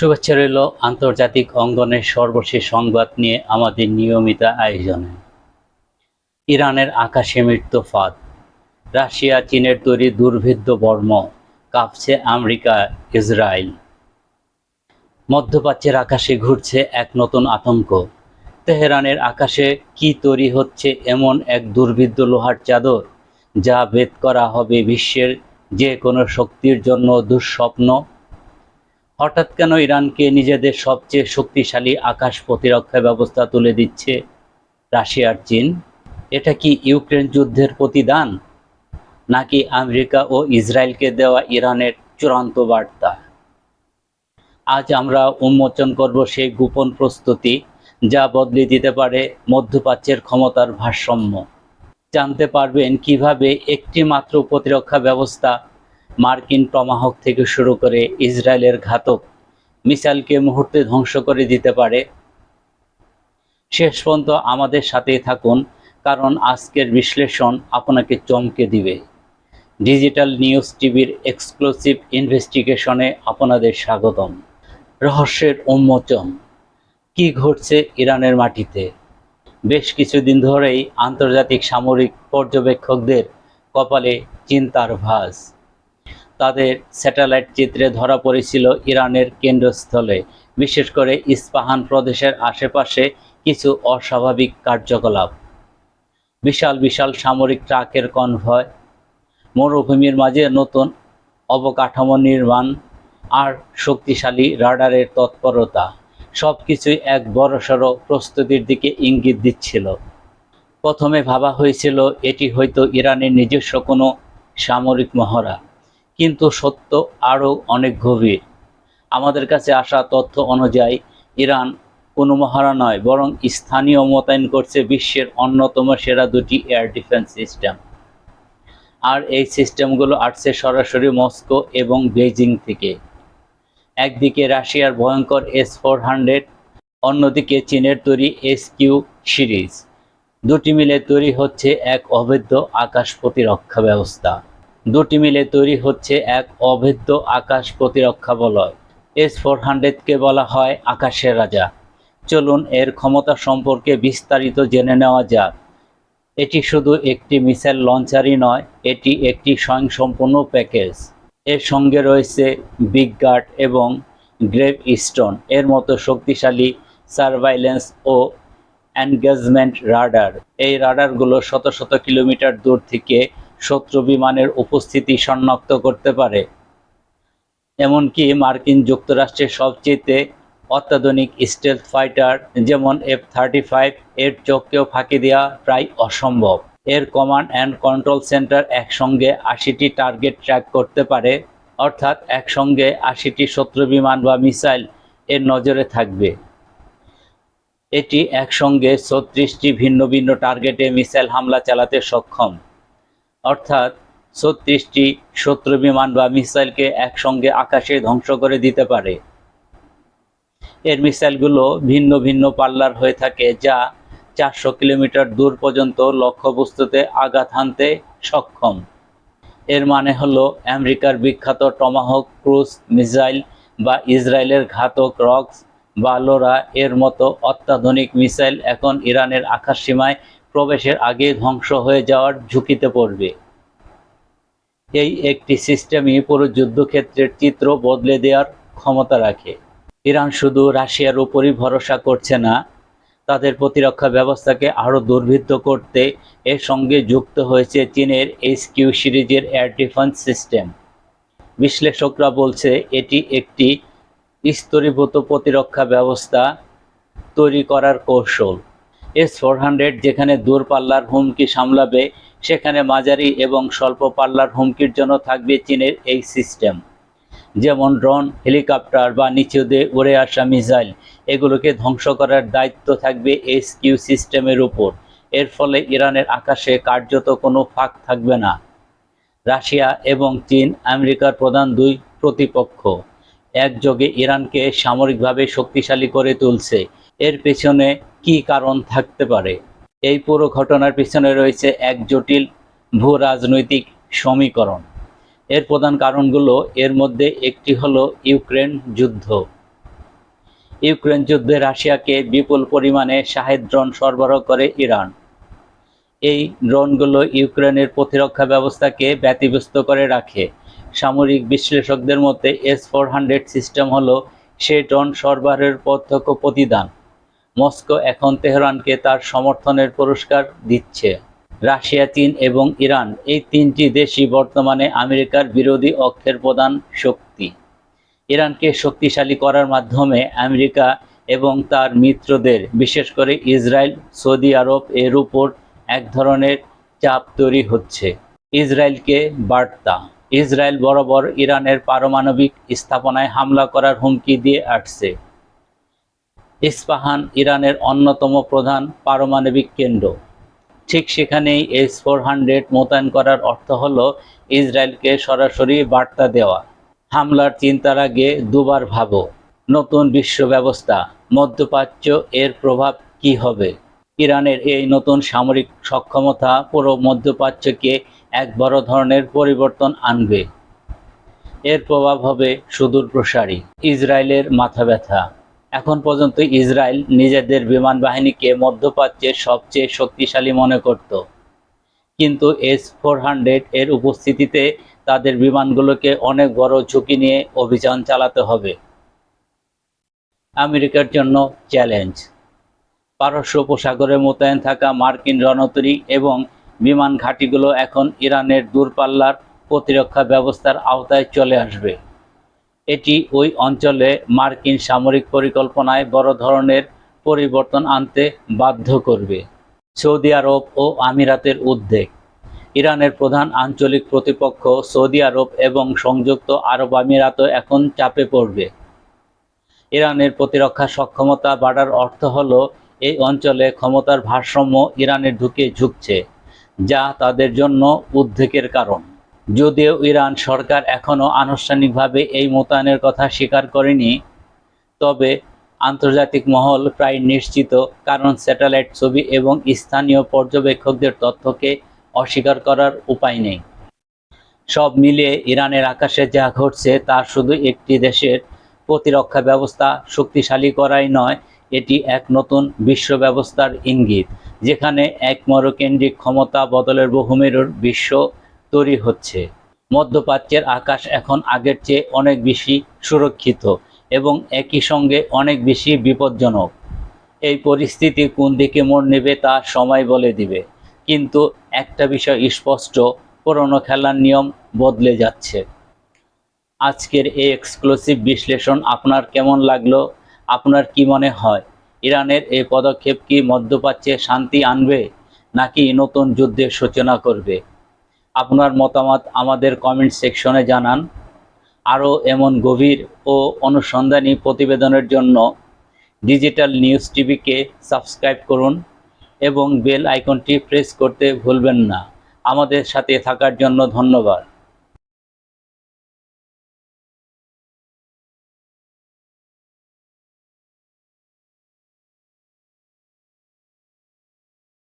শুভেচ্ছা রইল আন্তর্জাতিক অঙ্গনের সর্বশেষ সংবাদ নিয়ে আমাদের নিয়মিত আয়োজনে। ইরানের আকাশে মৃত্যু ফাঁদ। রাশিয়া, চীনের তৈরি দুর্ভেদ্য বর্ম কাঁপছে আমেরিকা, ইসরায়েল। মধ্যপ্রাচ্যের আকাশে ঘুরছে এক নতুন আতঙ্ক। তেহরানের আকাশে কি তৈরি হচ্ছে এমন এক দুর্ভিদ্য লোহার চাদর যা ভেদ করা হবে বিশ্বের যে কোনো শক্তির জন্য দুঃস্বপ্ন? হঠাৎ কেন ইরানকে নিজেদের সবচেয়ে শক্তিশালী আকাশ প্রতিরক্ষা ব্যবস্থা তুলে দিচ্ছে রাশিয়ার চীন? এটা কি ইউক্রেন যুদ্ধের প্রতিদান? নাকি আমেরিকা ও ইসরায়েলকে দেওয়া ইরানের চূড়ান্ত বার্তা? আজ আমরা উন্মোচন করব সেই গোপন প্রস্তুতি যা বদলে দিতে পারে মধ্যপ্রাচ্যের ক্ষমতার ভারসাম্য। জানতে পারবেন কীভাবে একটি মাত্র প্রতিরক্ষা ব্যবস্থা মার্কিন টমাহক থেকে শুরু করে ইসরায়েলের ঘাতক মিসাইলকে মুহূর্তে ধ্বংস করে দিতে পারে। শেষ পর্যন্ত আমাদের সাথেই থাকুন, কারণ আজকের বিশ্লেষণ আপনাকে চমকে দিবে। ডিজিটাল নিউজ টিভির এক্সক্লুসিভ ইনভেস্টিগেশনে আপনাদের স্বাগতম। রহস্যের উন্মোচন। কি ঘটছে ইরানের মাটিতে? বেশ কিছুদিন ধরেই আন্তর্জাতিক সামরিক পর্যবেক্ষকদের কপালে চিন্তার ভাঁজ। তাদের স্যাটেলাইট চিত্রে ধরা পড়েছিল ইরানের কেন্দ্রস্থলে। বিশেষ করে ইস্পাহান প্রদেশের আশেপাশে কিছু অস্বাভাবিক কার্যকলাপ। বিশাল বিশাল সামরিক ট্রাকের কনভয়, মরুভূমির মাঝে নতুন অবকাঠামো নির্মাণ আর শক্তিশালী রাডারের তৎপরতা সব কিছুই এক বড়সড় প্রস্তুতির দিকে ইঙ্গিত দিচ্ছিল। প্রথমে ভাবা হয়েছিল এটি হয়তো ইরানের নিজস্ব কোনো সামরিক মহড়া। কিন্তু সত্য আরও অনেক গভীর। আমাদের কাছে আসা তথ্য অনুযায়ী, ইরান কোনো মহারা নয়, বরং স্থানীয় মোতায়েন করছে বিশ্বের অন্যতম সেরা দুটি এয়ার ডিফেন্স সিস্টেম। আর এই সিস্টেমগুলো আসছে সরাসরি মস্কো এবং বেইজিং থেকে। একদিকে রাশিয়ার ভয়ঙ্কর এস ফোর হান্ড্রেড, অন্যদিকে চীনের তৈরি এস কিউ সিরিজ। দুটি মিলে তৈরি হচ্ছে এক অবৈধ আকাশ প্রতিরক্ষা ব্যবস্থা। দুটি মিলে তৈরি হচ্ছে এক অভেদ্য আকাশ প্রতিরক্ষা বলয়। এস ফোর হান্ড্রেডকে বলা হয় আকাশের রাজা। চলুন এর ক্ষমতা সম্পর্কে বিস্তারিত জেনে নেওয়া যাক। এটি শুধু একটি মিসাইল লঞ্চারই নয়, এটি একটি স্বয়ংসম্পূর্ণ প্যাকেজ। এর সঙ্গে রয়েছে বিগ গার্ড এবং গ্রেভ স্টোন এর মতো শক্তিশালী সার্ভাইলেন্স ও এনগেজমেন্ট রাডার। এই রাডারগুলো শত শত কিলোমিটার দূর থেকে শত্রু বিমানের উপস্থিতি শনাক্ত করতে পারে। এমনকি মার্কিন যুক্তরাষ্ট্রের সবচেয়ে অত্যাধুনিক স্টেলথ ফাইটার যেমন এফ থার্টি ফাইভ এর চোখকেও ফাঁকি দেওয়া প্রায় অসম্ভব। এর কমান্ড অ্যান্ড কন্ট্রোল সেন্টার একসঙ্গে আশিটি টার্গেট ট্র্যাক করতে পারে, অর্থাৎ একসঙ্গে আশিটি শত্রু বিমান বা মিসাইল এর নজরে থাকবে। এটি একসঙ্গে ছত্রিশটি ভিন্ন ভিন্ন টার্গেটে মিসাইল হামলা চালাতে সক্ষম। অর্থাৎ ছত্রিশটি শত্রু বিমান বা মিসাইলকে একসঙ্গে আকাশে ধ্বংস করে দিতে পারে। এর মিসাইলগুলো ভিন্ন ভিন্ন পাল্লার হয়ে থাকে যা চারশো কিলোমিটার দূর পর্যন্ত লক্ষ্যবস্তুতে আঘাত হানতে সক্ষম। এর মানে হলো আমেরিকার বিখ্যাত টমাহক ক্রুজ মিসাইল বা ইসরায়েলের ঘাতক রক্স বা লোরা এর মতো অত্যাধুনিক মিসাইল এখন ইরানের আকাশ সীমায় প্রবেশের আগে ধ্বংস হয়ে যাওয়ার ঝুঁকিতে পড়বে। এই একটি সিস্টেমই পুরো যুদ্ধক্ষেত্রের চিত্র বদলে দেওয়ার ক্ষমতা রাখে। ইরান শুধু রাশিয়ার উপরই ভরসা করছে না, তাদের প্রতিরক্ষা ব্যবস্থাকে আরও দুর্বৃত্ত করতে এর সঙ্গে যুক্ত হয়েছে চীনের এইচ কিউ সিরিজের এয়ার ডিফেন্স সিস্টেম। বিশ্লেষকরা বলছে এটি একটি স্তরীভূত প্রতিরক্ষা ব্যবস্থা তৈরি করার কৌশল। এস ফোর হান্ড্রেড যেখানে দূরপাল্লার হুমকি সামলাবে, সেখানে মাঝারি এবং স্বল্প পাল্লার হুমকির জন্য থাকবে চীনের এই সিস্টেম। যেমন ড্রোন, হেলিকপ্টার বা নিচু দিয়ে উড়ে আসা মিসাইল, এগুলোকে ধ্বংস করার দায়িত্ব থাকবে এস কিউ সিস্টেমের উপর। এর ফলে ইরানের আকাশে কার্যত কোনো ফাঁক থাকবে না। রাশিয়া এবং চীন, আমেরিকার প্রধান দুই প্রতিপক্ষ। একযোগে ইরানকে সামরিকভাবে শক্তিশালী করে তুলছে। এর পেছনে কি কারণ থাকতে পারে? এই পুরো ঘটনার পিছনে রয়েছে এক জটিল ভূ রাজনৈতিক সমীকরণ। এর প্রধান কারণগুলো এর মধ্যে একটি হলো ইউক্রেন যুদ্ধ। ইউক্রেন যুদ্ধে রাশিয়াকে বিপুল পরিমাণে শাহেদ ড্রোন সরবরাহ করে ইরান। এই ড্রোনগুলো ইউক্রেনের প্রতিরক্ষা ব্যবস্থাকে ব্যতিব্যস্ত করে রাখে। সামরিক বিশ্লেষকদের মতে এস ফোর হান্ড্রেড সিস্টেম হল সেই ড্রোন সরবরাহের প্রত্যক্ষ প্রতিদান। মস্কো এখন তেহরানকে তার সমর্থনের পুরস্কার দিচ্ছে। রাশিয়া, চীন এবং ইরান এই তিনটি দেশই বর্তমানে আমেরিকার বিরোধী অক্ষের প্রধান শক্তি। ইরানকে শক্তিশালী করার মাধ্যমে আমেরিকা এবং তার মিত্রদের, বিশেষ করে ইসরায়েল, সৌদি আরব এর উপর এক ধরনের চাপ তৈরি হচ্ছে। ইসরায়েলকে বার্তা ইসরায়েল বরাবর ইরানের পারমাণবিক স্থাপনায় হামলা করার হুমকি দিয়ে আসছে। ইস্পাহান ইরানের অন্যতম প্রধান পারমাণবিক কেন্দ্র। ঠিক সেখানেই এস ফোর হান্ড্রেড মোতায়েন করার অর্থ হল ইসরায়েলকে সরাসরি বার্তা দেওয়া। হামলার চিন্তার আগে দুবার ভাবো। নতুন বিশ্ব ব্যবস্থা। মধ্যপ্রাচ্য এর প্রভাব কি হবে? ইরানের এই নতুন সামরিক সক্ষমতা পুরো মধ্যপ্রাচ্যকে এক বড় ধরনের পরিবর্তন আনবে। এর প্রভাব হবে সুদূর প্রসারী, ইসরায়েলের মাথা ব্যথা। এখন পর্যন্ত ইসরায়েল নিজেদের বিমান বাহিনীকে মধ্যপ্রাচ্যের সবচেয়ে শক্তিশালী মনে করত। কিন্তু এস ফোর হান্ড্রেড এর উপস্থিতিতে তাদের বিমানগুলোকে অনেক বড় ঝুঁকি নিয়ে অভিযান চালাতে হবে। আমেরিকার জন্য চ্যালেঞ্জ। পারস্য উপসাগরে মোতায়েন থাকা মার্কিন রণতরী এবং বিমান ঘাঁটিগুলো এখন ইরানের দূরপাল্লার প্রতিরক্ষা ব্যবস্থার আওতায় চলে আসবে। এটি ওই অঞ্চলে মার্কিন সামরিক পরিকল্পনায় বড় ধরনের পরিবর্তন আনতে বাধ্য করবে। সৌদি আরব ও আমিরাতের উদ্বেগ। ইরানের প্রধান আঞ্চলিক প্রতিপক্ষ সৌদি আরব এবং সংযুক্ত আরব আমিরাতও এখন চাপে পড়বে। ইরানের প্রতিরক্ষা সক্ষমতা বাড়ার অর্থ হল, এই অঞ্চলে ক্ষমতার ভারসাম্য ইরানের ঢুকে ঝুঁকছে। যা তাদের জন্য উদ্বেগের কারণ। যদিও ইরান সরকার এখনও আনুষ্ঠানিকভাবে এই মোতায়েনের কথা স্বীকার করেনি, তবে আন্তর্জাতিক মহল প্রায় নিশ্চিত কারণ স্যাটেলাইট ছবি এবং স্থানীয় পর্যবেক্ষকদের তথ্যকে অস্বীকার করার উপায় নেই। সব মিলিয়ে ইরানের আকাশে যা ঘটছে তা শুধু একটি দেশের প্রতিরক্ষা ব্যবস্থা শক্তিশালী করাই নয় এটি এক নতুন বিশ্ব ব্যবস্থার ইঙ্গিত, যেখানে এক মরকেন্দ্রিক ক্ষমতা বদলের বহুমেরুর বিশ্ব তৈরি হচ্ছে। মধ্যপ্রাচ্যের আকাশ এখন আগের চেয়ে অনেক বেশি সুরক্ষিত এবং একই সঙ্গে অনেক বেশি বিপজ্জনক। এই পরিস্থিতি কোন দিকে মোড় নেবে তা সময় বলে দিবে, কিন্তু একটা বিষয় স্পষ্ট, পুরনো খেলার নিয়ম বদলে যাচ্ছে। আজকের এই এক্সক্লুসিভ বিশ্লেষণ আপনার কেমন লাগল আপনার কি মনে হয়? ইরানের এই পদক্ষেপ কি মধ্যপ্রাচ্যে শান্তি আনবে, নাকি নতুন যুদ্ধের সূচনা করবে? আপনার মতামত আমাদের কমেন্ট সেকশনে জানান। আরও এমন গভীর ও অনুসন্ধানী প্রতিবেদনের জন্য ডিজিটাল নিউজ টিভিকে সাবস্ক্রাইব করুন এবং বেল আইকনটি প্রেস করতে ভুলবেন না। আমাদের সাথে থাকার জন্য ধন্যবাদ।